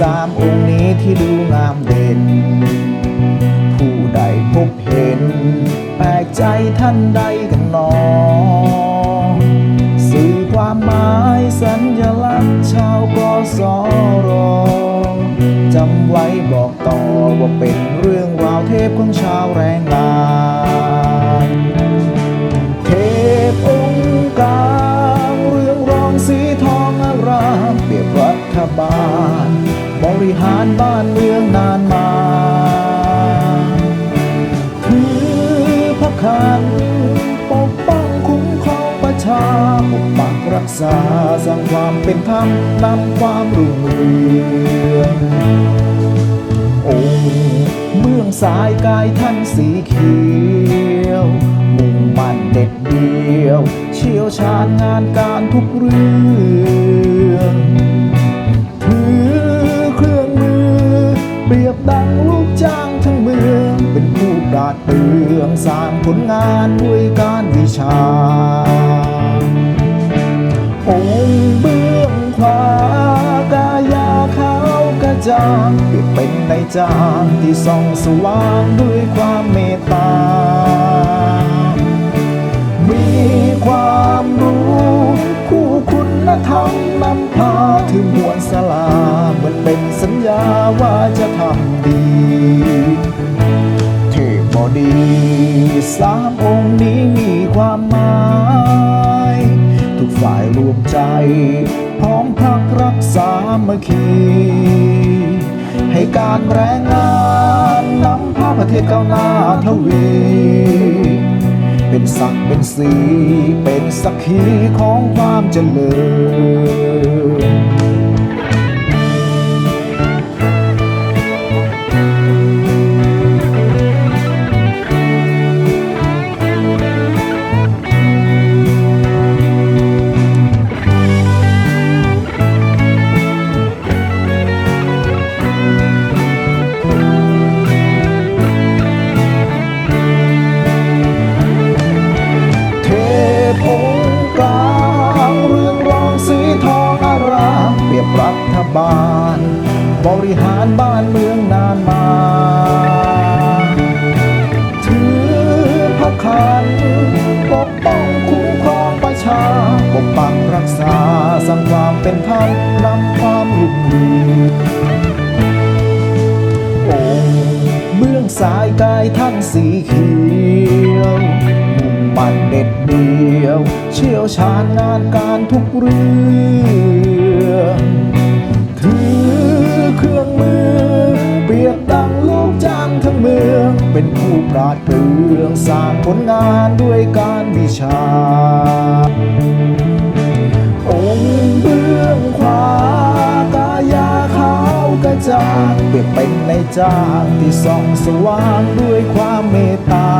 สามองค์นี้ที่ดูงามเด่น ผู้ใดพบเห็น แปลกใจท่านใดกันหนอ สื่อความหมายสัญลักษณ์ชาวกสรจำไว้บอกต่อว่าเป็นเรื่องราวเทพของชาวแรงงานเทพองค์กลางเรื่องรองสีทองอารามเปรียบรัฐบาล ริหารบ้านเมืองนานมาถือพระขันปกป้องคุ้มครองประชาปกปักรักษาสร้างความเป็นธรรมนำความรุ่งเรืององค์เบื้องสายกายท่านสีเขียว มุ่งมั่นเด็ดเดียว เชี่ยวชาญงานการทุกเรื่อง เรื่องสร้างผลงานด้วยการวิชา องค์เบื้องขวากายาขาวกระจ่างเปรียบเป็นในจางที่ส่องสว่างด้วยความเมตตา มีความรู้ คู่คุณธรรมนำพาถึงมวลสลาเหมือนเป็นสัญญาว่าจะทำดี ดีสามองค์นี้มีความหมาย ทุกฝ่ายรวมใจ พร้อมพักรักษาเมื่อคี ให้การแรงงานนำพาประเทศก้าวหน้าทวี เป็นศักดิ์เป็นสี เป็นสักขีของความเจริญ บริหารบ้านเมืองนานมา ถือพระขันปกป้องคุ้มครองประชา ปกปักรักษาสร้างความเป็นธรรมนำความรุ่งเรืององเบื้องสายกายท่านสีเขียวมุ่งมั่นเด็ดเดียว เชี่ยวชาญงานการทุกเรื่อง เครื่องมือ เปรียบดังลูกจ้างทั้งเมือง เป็นผู้ปราดเปรื่อง สร้างผลงานด้วยการวิชา องค์เบื้องขวากายาขาวกระจ่างเปรียบเป็นในจ้างที่ส่องสว่างด้วยความเมตตา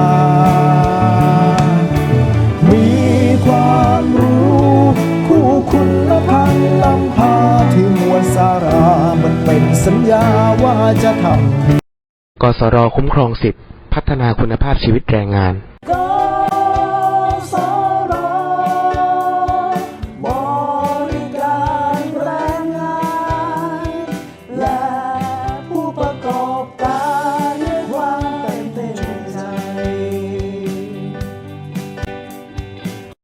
มีความรู้ คู่คุณ สัญญาว่าจะทำกสรคุ้มครองสิทธิพัฒนาคุณภาพชีวิตแรงงานก